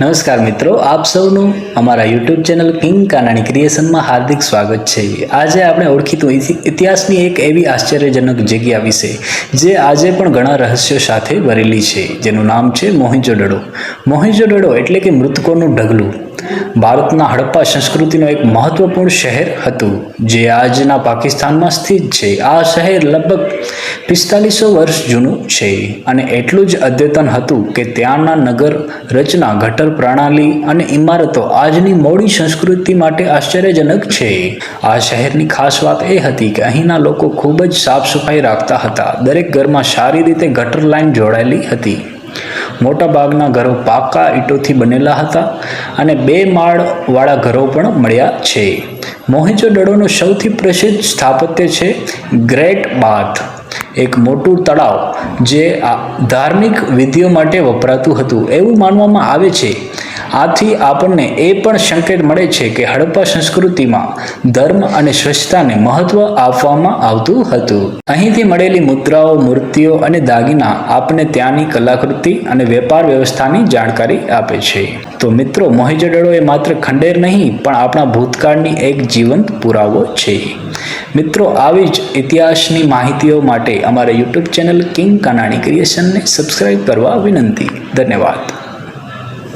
નમસ્કાર મિત્રો, આપ સૌનું અમારા યુટ્યુબ ચેનલ કિંગ કાનાણી ક્રિએશનમાં હાર્દિક સ્વાગત છે. આજે આપણે ઓળખીતું ઇતિ- ઇતિહાસની એક એવી આશ્ચર્યજનક જગ્યા વિશે, જે આજે પણ ઘણા રહસ્યો સાથે ભરેલી છે, જેનું નામ છે મોહેંજો-દડો મોહેંજો-દડો એટલે કે મૃતકોનું ઢગલું. ભારતના હડપ્પા સંસ્કૃતિનું એક મહત્વપૂર્ણ શહેર હતું, જે આજના પાકિસ્તાનમાં સ્થિત છે. આ શહેર લગભગ પિસ્તાલીસો વર્ષ જૂનું છે અને એટલું જ અદ્યતન હતું કે ત્યાંના નગર રચના ગટર પ્રણાલી અને ઇમારતો આજની મોડી સંસ્કૃતિ માટે આશ્ચર્યજનક છે. આ શહેરની ખાસ વાત એ હતી કે અહીંના લોકો ખૂબ જ સાફ સફાઈ રાખતા હતા. દરેક ઘરમાં સારી રીતે ગટર લાઈન જોડાયેલી હતી. મોટાભાગના ઘરો પાકા ઈંટોથી બનેલા હતા અને બે માળવાળા ઘરો પણ મળ્યા છે. મોહેજો દડોનું સૌથી પ્રસિદ્ધ સ્થાપત્ય છે ગ્રેટ બાથ, એક મોટું તળાવ જે આ ધાર્મિક વિધિઓ માટે વપરાતું હતું. એવું માનવામાં આવે છે આથી આપણને એ પણ સંકેત મળે છે કે હડપ્પા સંસ્કૃતિમાં ધર્મ અને સ્વચ્છતાને મહત્વ આપવામાં આવતું હતું. અહીંથી મળેલી મુદ્રાઓ, મૂર્તિઓ અને દાગીના આપણને ત્યાંની કલાકૃતિ અને વેપાર વ્યવસ્થાની જાણકારી આપે છે. તો મિત્રો મોહેજોદડો એ માત્ર ખંડેર નહીં, પણ આપણા ભૂતકાળની એક જીવંત પુરાવો છે. મિત્રો, આવી જ ઇતિહાસની માહિતીઓ માટે અમારા યુટ્યુબ ચેનલ કિંગ કાનાણી ક્રિએશનને સબસ્ક્રાઇબ કરવા વિનંતી. ધન્યવાદ.